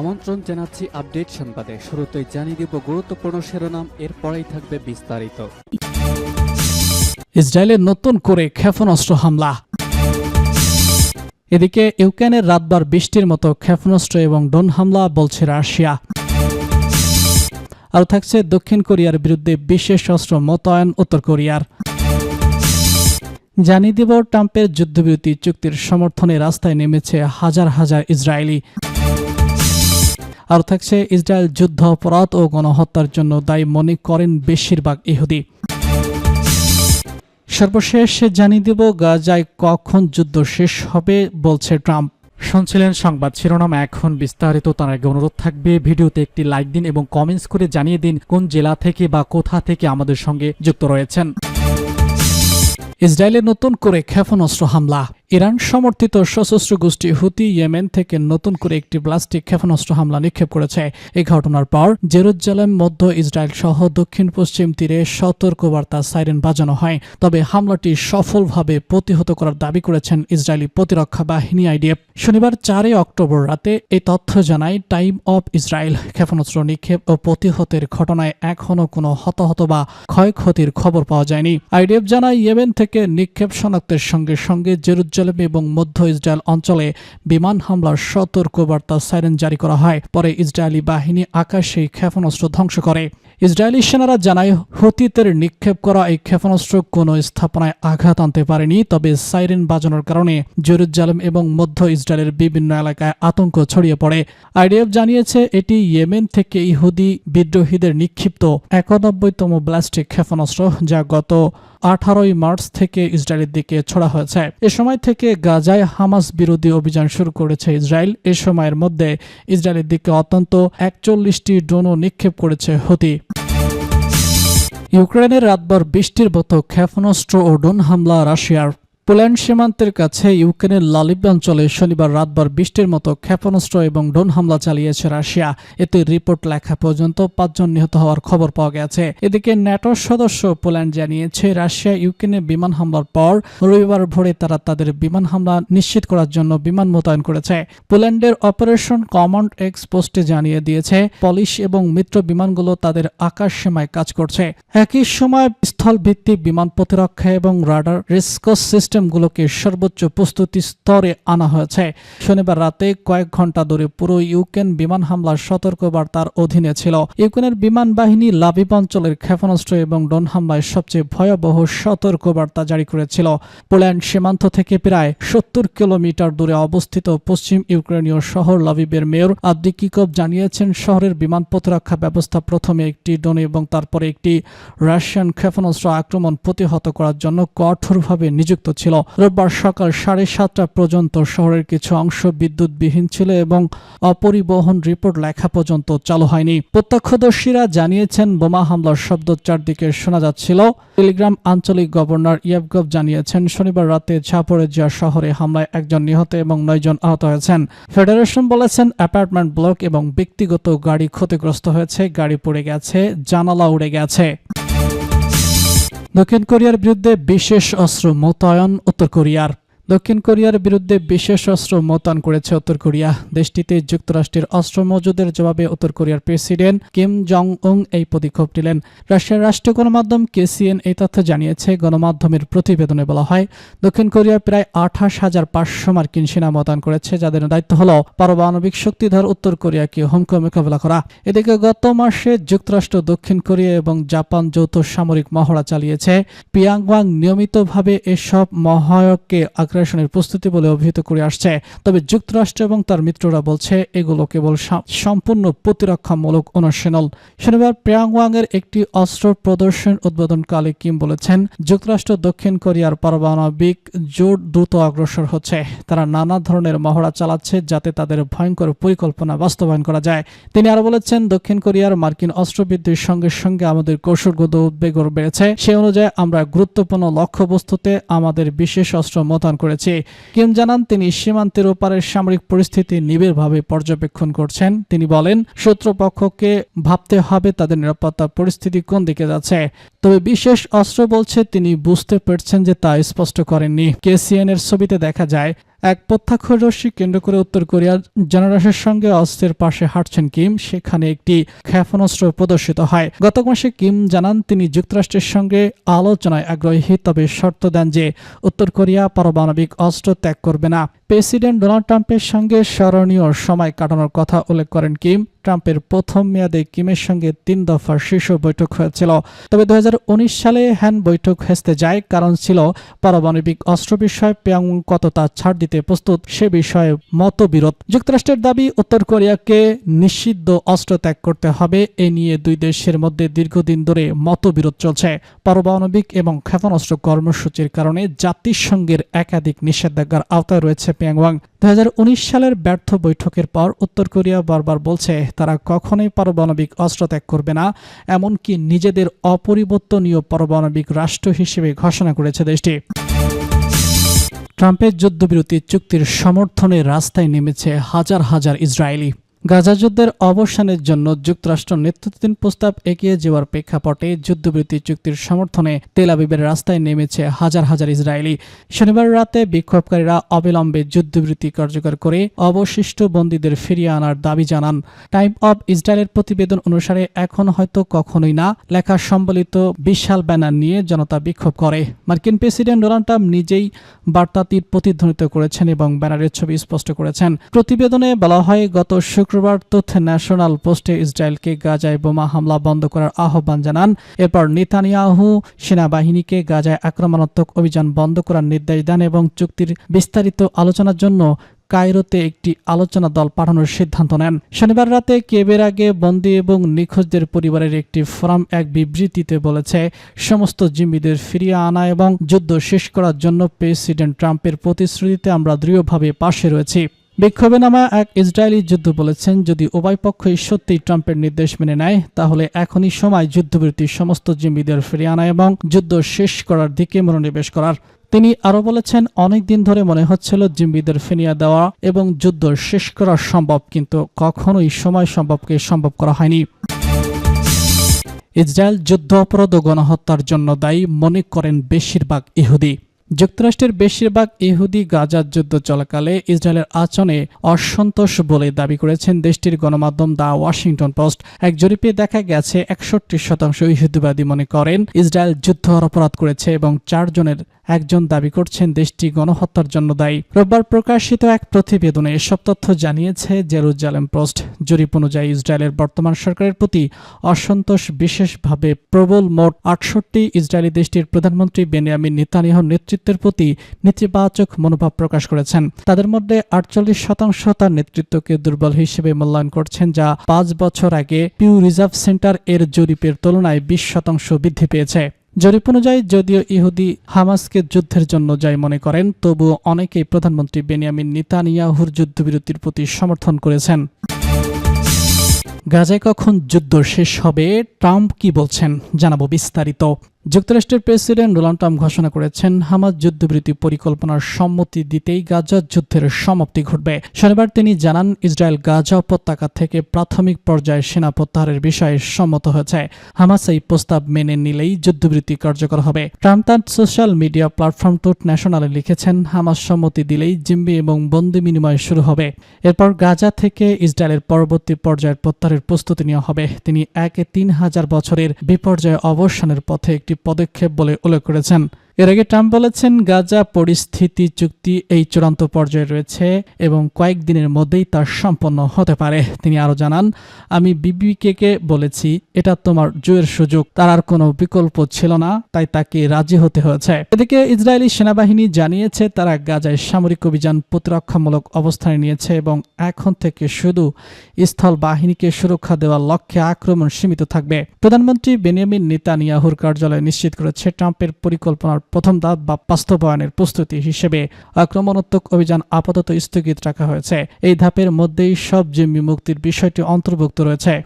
আমন্ত্রণ জানাচ্ছি আপডেট সংবাদে। শুরুতেই জানিয়ে দিব গুরুত্বপূর্ণ শিরোনাম, এরপরেই থাকবে বিস্তারিত। ইসরায়েলের নতুন করে ক্ষেপণাস্ত্র হামলা। এদিকে ইউক্রেনের রাতবার বৃষ্টির মতো ক্ষেপণাস্ত্র এবং ড্রোন হামলা বলছে রাশিয়া। আর থাকছে দক্ষিণ কোরিয়ার বিরুদ্ধে বিশেষ অস্ত্র মোতায়েন উত্তর কোরিয়ার। জানিয়ে দিব ট্রাম্পের যুদ্ধবিরতি চুক্তির সমর্থনে রাস্তায় নেমেছে হাজার হাজার ইসরায়েলি। আর থাকছে ইসরায়েল যুদ্ধ, অপরাধ ও গণহত্যার জন্য দায়ী মনে করেন বেশিরভাগ ইহুদি। সর্বশেষ জানিয়ে দেব, গাজায় কখন যুদ্ধ শেষ হবে বলছে ট্রাম্প। শুনছিলেন সংবাদ শিরোনাম, এখন বিস্তারিত, তার আগে অনুরোধ থাকবে, ভিডিওতে একটি লাইক দিন এবং কমেন্টস করে জানিয়ে দিন কোন জেলা থেকে বা কোথা থেকে আমাদের সঙ্গে যুক্ত রয়েছেন। ইসরায়েলে নতুন করে ক্ষেপণাস্ত্র হামলা। ইরান সমর্থিত সশস্ত্র গোষ্ঠী হুতি ইয়েমেন থেকে নতুন করে একটি প্লাস্টিক ক্ষেপণাস্ত্র হামলা নিক্ষেপ করেছে। এই ঘটনার পর জেরুজালেম, মধ্য ইসরায়েল সহ দক্ষিণ পশ্চিম তীরে সতর্কবার্তা সাইরেন বাজানো হয়। তবে হামলাটি সফলভাবে প্রতিহত করার দাবি করেছেন ইসরায়েলি প্রতিরক্ষা বাহিনী আইডিএফ। শনিবার চারই অক্টোবর রাতে এই তথ্য জানায় টাইম অব ইসরায়েল ক্ষেপণাস্ত্র নিক্ষেপ ও প্রতিহতের ঘটনায় এখনও কোনো হতাহত বা ক্ষয়ক্ষতির খবর পাওয়া যায়নি। আইডিএফ জানায়, ইয়েমেন থেকে নিক্ষেপ শনাক্তের সঙ্গে সঙ্গে জেরুজালেম এবং মধ্য ইসরায়েল অঞ্চলে বিমান হামলার সতর্কবার্তা সাইরেন জারি করা হয়। পরে ইসরায়েলি বাহিনী আকাশে ক্ষেপণাস্ত্র ধ্বংস করে। ইসরায়েলি সেনারা জানায় হুতিদের নিক্ষেপ করা এই ক্ষেপণাস্ত্র কোনো স্থাপনায় আঘাত আনতে পারেনি, তবে সাইরেন বাজানোর কারণে জেরুজালেম এবং মধ্য ইসরায়েলের বিভিন্ন এলাকায় আতঙ্ক ছড়িয়ে পড়ে। আইডিএফ জানিয়েছে, এটি ইয়েমেন থেকে ইহুদি বিদ্রোহীদের নিক্ষিপ্ত একানব্বইতম ব্লাস্টিক ক্ষেপণাস্ত্র, যা গত আঠারোই মার্চ থেকে ইসরায়েলের দিকে ছড়া হয়েছে। এ সময় থেকে গাজায় হামাস বিরোধী অভিযান শুরু করেছে ইসরায়েল। এ সময়ের মধ্যে ইসরায়েলের দিকে অত্যন্ত একচল্লিশটি ড্রোনও নিক্ষেপ করেছে হতি। ইউক্রেনের রাতভর বৃষ্টির মতো ক্ষেপণাস্ত্র ও ডোন হামলা রাশিয়ার পোল্যান্ড সীমান্তের কাছে ইউক্রেনের লালিব অঞ্চলে শনিবার রাতভর বৃষ্টির মতো ক্ষেপণাস্ত্র এবং ড্রোন হামলা চালিয়েছে রাশিয়া। এতে রিপোর্ট লেখা পর্যন্ত পাঁচজন নিহত হওয়ার খবর পাওয়া গেছে। এদিকে ন্যাটোর সদস্য পোল্যান্ড জানিয়েছে, রাশিয়া ইউক্রেনে বিমান হামলার পর রবিবার ভোরে তারা তাদের বিমান হামলা নিশ্চিত করার জন্য বিমান মোতায়েন করেছে। পোল্যান্ডের অপারেশন কমান্ড এক্স পোস্টে জানিয়ে দিয়েছে, পলিশ এবং মিত্র বিমানগুলো তাদের আকাশ সীমায় কাজ করছে। একই সময় স্থলভিত্তিক বিমান প্রতিরক্ষা এবং রাডার রেসকস সিস্টেমগুলোকে সর্বোচ্চ প্রস্তুতি স্তরে আনা হয়েছে। শনিবার রাতে কয়েক ঘণ্টা ধরে পুরো ইউক্রেন বিমান হামলার সতর্কবার্তার অধীনে ছিল। ইউক্রেনের বিমান বাহিনী লাভিব অঞ্চলের ক্ষেপণাস্ত্র এবং ড্রোন হামলায় সবচেয়ে ভয়াবহ সতর্কবার্তা জারি করেছিল। পোল্যান্ড সীমান্ত থেকে প্রায় সত্তর কিলোমিটার দূরে অবস্থিত পশ্চিম ইউক্রেনীয় শহর লাভিবের মেয়র আব্দিকিকভ জানিয়েছেন, শহরের বিমান প্রতিরক্ষা ব্যবস্থা প্রথমে একটি ড্রোন এবং তারপরে একটি রাশিয়ান ক্ষেপণাস্ত্র আক্রমণ প্রতিহত করার জন্য কঠোরভাবে নিযুক্ত ছিল। রোববার সকাল সাড়ে সাতটা পর্যন্ত শহরের কিছু অংশ বিদ্যুৎবিহীন ছিল এবং অপরিবহন রিপোর্ট লেখা পর্যন্ত চালু হয়নি। প্রত্যক্ষদর্শীরা জানিয়েছেন, বোমা হামলার শব্দ চারদিকে শোনা যাচ্ছিল। টেলিগ্রাম আঞ্চলিক গভর্নর ইয়াবগভ জানিয়েছেন, শনিবার রাতে ঝাপড়েজিয়া শহরে হামলায় একজন নিহত এবং নয়জন আহত হয়েছেন। ফেডারেশন বলেছেন, অ্যাপার্টমেন্ট ব্লক এবং ব্যক্তিগত গাড়ি ক্ষতিগ্রস্ত হয়েছে, গাড়ি পড়ে গেছে, জানালা উড়ে গেছে। দক্ষিণ কোরিয়ার বিরুদ্ধে বিশেষ অস্ত্র মোতায়েন উত্তর কোরিয়ার দক্ষিণ কোরিয়ার বিরুদ্ধে বিশেষ অস্ত্র মোতায়েন করেছে উত্তর কোরিয়া। দেশটিতে যুক্তরাষ্ট্রের অস্ত্র মজুদের জবাবে উত্তর কোরিয়ার প্রেসিডেন্ট কিম জং উং এই পদক্ষেপ নিলেন। রাশিয়ার রাষ্ট্রীয় গণমাধ্যম কেসিএন এই তথ্য জানিয়েছে। গণমাধ্যমের প্রতিবেদনে বলা হয়, দক্ষিণ কোরিয়া প্রায় আঠাশ হাজার পাঁচশো মার্কিন সেনা মোতায়েন করেছে, যাদের দায়িত্ব হল পারমাণবিক শক্তিধর উত্তর কোরিয়াকে হুমকি মোকাবেলা করা। এদিকে গত মাসে যুক্তরাষ্ট্র দক্ষিণ কোরিয়া এবং জাপান যৌথ সামরিক মহড়া চালিয়েছে। পিয়াংওয়াং নিয়মিতভাবে এসব মহায়ককে আগ্রাসনের প্রস্তুতি বলে অভিহিত করে আসছে। তবে যুক্তরাষ্ট্র এবং তার মিত্ররা বলছে, এগুলো কেবল সম্পূর্ণ প্রতিরক্ষামূলক অনুশীলন। শনিবার পিয়াংওয়াং এর একটি অস্ত্র প্রদর্শন উদ্বোধনকালে কিম বলেছেন, যুক্তরাষ্ট্র দক্ষিণ কোরিয়ার পারমাণবিক জোট দ্রুত অগ্রসর হচ্ছে। তারা নানা ধরনের মহড়া চালাচ্ছে যাতে তাদের ভয়ঙ্কর পরিকল্পনা বাস্তবায়ন করা যায়। তিনি আরও বলেছেন, দক্ষিণ কোরিয়ার মার্কিন অস্ত্রবৃদ্ধির সঙ্গে সঙ্গে আমাদের কৌশলগত উদ্বেগ বেড়েছে। সে অনুযায়ী আমরা গুরুত্বপূর্ণ লক্ষ্যবস্তুতে আমাদের বিশেষ অস্ত্র মোতায়েন করেছি। কিম জানান, তিনি সীমান্তের ওপারের সামরিক পরিস্থিতি নিবিড়ভাবে পর্যবেক্ষণ করছেন। তিনি বলেন, শত্রুপক্ষকে ভাবতে হবে তাদের নিরাপত্তা পরিস্থিতি কোন দিকে যাচ্ছে। তবে বিশেষ অস্ত্র বলছে, তিনি বুঝতে পেরেছেন যে তা স্পষ্ট করেননি। কেসিএন এর ছবিতে দেখা যায় এক প্রত্যক্ষদর্শী কেন্দ্র করে উত্তর কোরিয়ার জনরাশের সঙ্গে অস্ত্রের পাশে হাঁটছেন কিম। সেখানে একটি ক্ষেপণাস্ত্র প্রদর্শিত হয়। গত মাসে কিম জানান, তিনি যুক্তরাষ্ট্রের সঙ্গে আলোচনায় আগ্রহী, তবে শর্ত দেন যে উত্তর কোরিয়া পারমাণবিক অস্ত্র ত্যাগ করবে না। প্রেসিডেন্ট ডোনাল্ড ট্রাম্পের সঙ্গে স্মরণীয় সময় কাটানোর কথা উল্লেখ করেন কিম। ট্রাম্পের প্রথম মেয়াদে কিমের সঙ্গে তিন দফার শীর্ষ বৈঠক হয়েছিল। তবে দুহাজার উনিশ সালে হ্যান বৈঠক হেসতে যায়, কারণ ছিল পারমাণবিক অস্ত্র বিষয়ে পেয়ং কতটা ছাড় দিতে প্রস্তুত সে বিষয়ে মতবিরোধ। যুক্তরাষ্ট্রের দাবি, উত্তর কোরিয়াকে নিষিদ্ধ অস্ত্র ত্যাগ করতে হবে, এ নিয়ে দুই দেশের মধ্যে দীর্ঘদিন ধরে মতবিরোধ চলছে। পারমাণবিক এবং ক্ষেপণাস্ত্র কর্মসূচির কারণে জাতিসংঘের একাধিক নিষেধাজ্ঞার আওতায় রয়েছে পিয়াংওয়াং দু সালের ব্যর্থ বৈঠকের পর উত্তর কোরিয়া বারবার বলছে, তারা কখনোই পারমাণবিক অস্ত্র ত্যাগ করবে না, এমনকি নিজেদের অপরিবর্তনীয় পারমাণবিক রাষ্ট্র হিসেবে ঘোষণা করেছে দেশটি। ট্রাম্পের যুদ্ধবিরতি চুক্তির সমর্থনে রাস্তায় নেমেছে হাজার হাজার ইসরায়েলি। গাজা যুদ্ধের অবসানের জন্য যুক্তরাষ্ট্র নেতৃত্বাধীন প্রস্তাব এগিয়ে যাওয়ার প্রেক্ষাপটে যুদ্ধবিরতি চুক্তির সমর্থনে তেল আবিবের রাস্তায় নেমেছে হাজার হাজার ইসরায়েলি। শনিবার রাতে বিক্ষোভকারীরা অবিলম্বে যুদ্ধবিরতি কার্যকর করে অবশিষ্ট বন্দীদের ফিরিয়ে আনার দাবি জানান। টাইম অব ইসরায়েলের প্রতিবেদন অনুসারে এখন হয়তো কখনোই না, লেখা সম্বলিত বিশাল ব্যানার নিয়ে জনতা বিক্ষোভ করে। মার্কিন প্রেসিডেন্ট ডোনাল্ড ট্রাম্প নিজেই বার্তাটির প্রতিধ্বনিত করেছেন এবং ব্যানারের ছবি স্পষ্ট করেছেন। প্রতিবেদনে বলা হয়, গত শুক্রবার তথ্য ন্যাশনাল পোস্টে ইসরায়েলকে গাজায় বোমা হামলা বন্ধ করার আহ্বান জানান। এরপর নেতানিয়াহু সেনাবাহিনীকে গাজায় আক্রমণাত্মক অভিযান বন্ধ করার নির্দেশ দেন এবং চুক্তির বিস্তারিত আলোচনার জন্য কায়রোতে একটি আলোচনা দল পাঠানোর সিদ্ধান্ত নেন। শনিবার রাতে কেবের আগে বন্দি এবং নিখোঁজদের পরিবারের একটি ফোরাম এক বিবৃতিতে বলেছে, সমস্ত জিম্মিদের ফিরিয়ে আনা এবং যুদ্ধ শেষ করার জন্য প্রেসিডেন্ট ট্রাম্পের প্রতিশ্রুতিতে আমরা দৃঢ়ভাবে পাশে রয়েছি। বিক্ষোভে নামা এক ইসরায়েলি যুদ্ধ বলেছেন, যদি উভয় পক্ষই সত্যিই ট্রাম্পের নির্দেশ মেনে নেয়, তাহলে এখনই সময় যুদ্ধবিরতির সমস্ত জিম্মিদের ফিরিয়ে আনা এবং যুদ্ধ শেষ করার দিকে মনোনিবেশ করার। তিনি আরও বলেছেন, অনেক দিন ধরে মনে হচ্ছিল জিম্বিদের ফিরিয়ে দেওয়া এবং যুদ্ধ শেষ করা সম্ভব, কিন্তু কখনোই সময় সম্ভবকে সম্ভব করা হয়নি। ইসরায়েল যুদ্ধ অপরাধ ও গণহত্যার জন্য দায়ী মনে করেন বেশিরভাগ ইহুদি। যুক্তরাষ্ট্রের বেশিরভাগ ইহুদি গাজার যুদ্ধ চলাকালে ইসরায়েলের আচরণে অসন্তোষ বলে দাবি করেছেন দেশটির গণমাধ্যম দ্য ওয়াশিংটন পোস্ট। এক জরিপে দেখা গেছে, একষট্টি শতাংশ ইহুদিবাদী মনে করেন ইসরায়েল যুদ্ধ অপরাধ করেছে এবং চারজনের একজন দাবি করছেন দেশটি গণহত্যার জন্য দায়ী। রোববার প্রকাশিত এক প্রতিবেদনে এসব তথ্য জানিয়েছে জেরুজালেম পোস্ট। জরিপ অনুযায়ী, ইসরায়েলের বর্তমান সরকারের প্রতি অসন্তোষ বিশেষভাবে প্রবল। মোট আটষট্টি ইসরায়েলি দেশটির প্রধানমন্ত্রী বেনিয়ামিন নেতানিয়াহুর নেতৃত্বের প্রতি নেতিবাচক মনোভাব প্রকাশ করেছেন। তাদের মধ্যে আটচল্লিশ শতাংশ তার নেতৃত্বকে দুর্বল হিসেবে মূল্যায়ন করছেন, যা পাঁচ বছর আগে পিউ রিজার্ভ সেন্টার এর জরিপের তুলনায় বিশ শতাংশ বৃদ্ধি পেয়েছে। জরিপ অনুযায়ী, যদিও ইহুদি হামাসকে যুদ্ধের জন্য যাই মনে করেন, তবুও অনেকেই প্রধানমন্ত্রী বেনিয়ামিন নিতানিয়াহুর যুদ্ধবিরতির প্রতি সমর্থন করেছেন। গাজায় কখন যুদ্ধ শেষ হবে, ট্রাম্প কি বলছেন, জানাব বিস্তারিত। যুক্তরাষ্ট্রের প্রেসিডেন্ট ডোনাল্ড ট্রাম্প ঘোষণা করেছেন হামাজ যুদ্ধবিরতি পরিকল্পনার সম্মতি দিতেই গাজা যুদ্ধের সমাপ্তি ঘটবে। শনিবার তিনি জানান, ইসরায়েল গাজা উপত্যকা থেকে প্রাথমিক পর্যায়ে সেনা প্রত্যাহারের বিষয়ে সম্মত হয়েছে। হামাস এই প্রস্তাব মেনে নিলেই যুদ্ধবিরতি কার্যকর হবে। ট্রাম্প তার সোশ্যাল মিডিয়া প্ল্যাটফর্ম টুট ন্যাশনালে লিখেছেন, হামাস সম্মতি দিলেই জিম্বি এবং বন্দি বিনিময় শুরু হবে। এরপর গাজা থেকে ইসরায়েলের পরবর্তী পর্যায়ের প্রত্যাহারের প্রস্তুতি নেওয়া হবে। তিনি একে তিন হাজার বছরের বিপর্যয় অবসানের পথে একটি পদক্ষেপ বলে উল্লেখ করেছেন। এর আগে ট্রাম্প বলেছেন, গাজা পরিস্থিতি, চুক্তি এই চূড়ান্ত পর্যায়ে রয়েছে এবং কয়েকদিনের মধ্যেই তা সম্পন্ন হতে পারে। তিনি আরও জানান, আমি বিবিকে বলেছি, এটা তোমার জয়ের সুযোগ, তার আর কোনো বিকল্প ছিল না, তাই তাকে রাজি হতে হয়েছে। এদিকে ইসরায়েলি সেনাবাহিনী জানিয়েছে, তারা গাজায় সামরিক অভিযান প্রতিরক্ষামূলক অবস্থানে নিয়েছে এবং এখন থেকে শুধু স্থল বাহিনীকে সুরক্ষা দেওয়ার লক্ষ্যে আক্রমণ সীমিত থাকবে। প্রধানমন্ত্রী বেনিয়ামিন নেতানিয়াহুর কার্যালয় নিশ্চিত করেছে, ট্রাম্পের পরিকল্পনার প্রথম ধাপ বা বাস্তবায়নের প্রস্তুতি হিসেবে আক্রমণাত্মক অভিযান আপাতত স্থগিত রাখা হয়েছে। এই ধাপের মধ্যেই সব জিম্মি মুক্তির বিষয়টি অন্তর্ভুক্ত রয়েছে।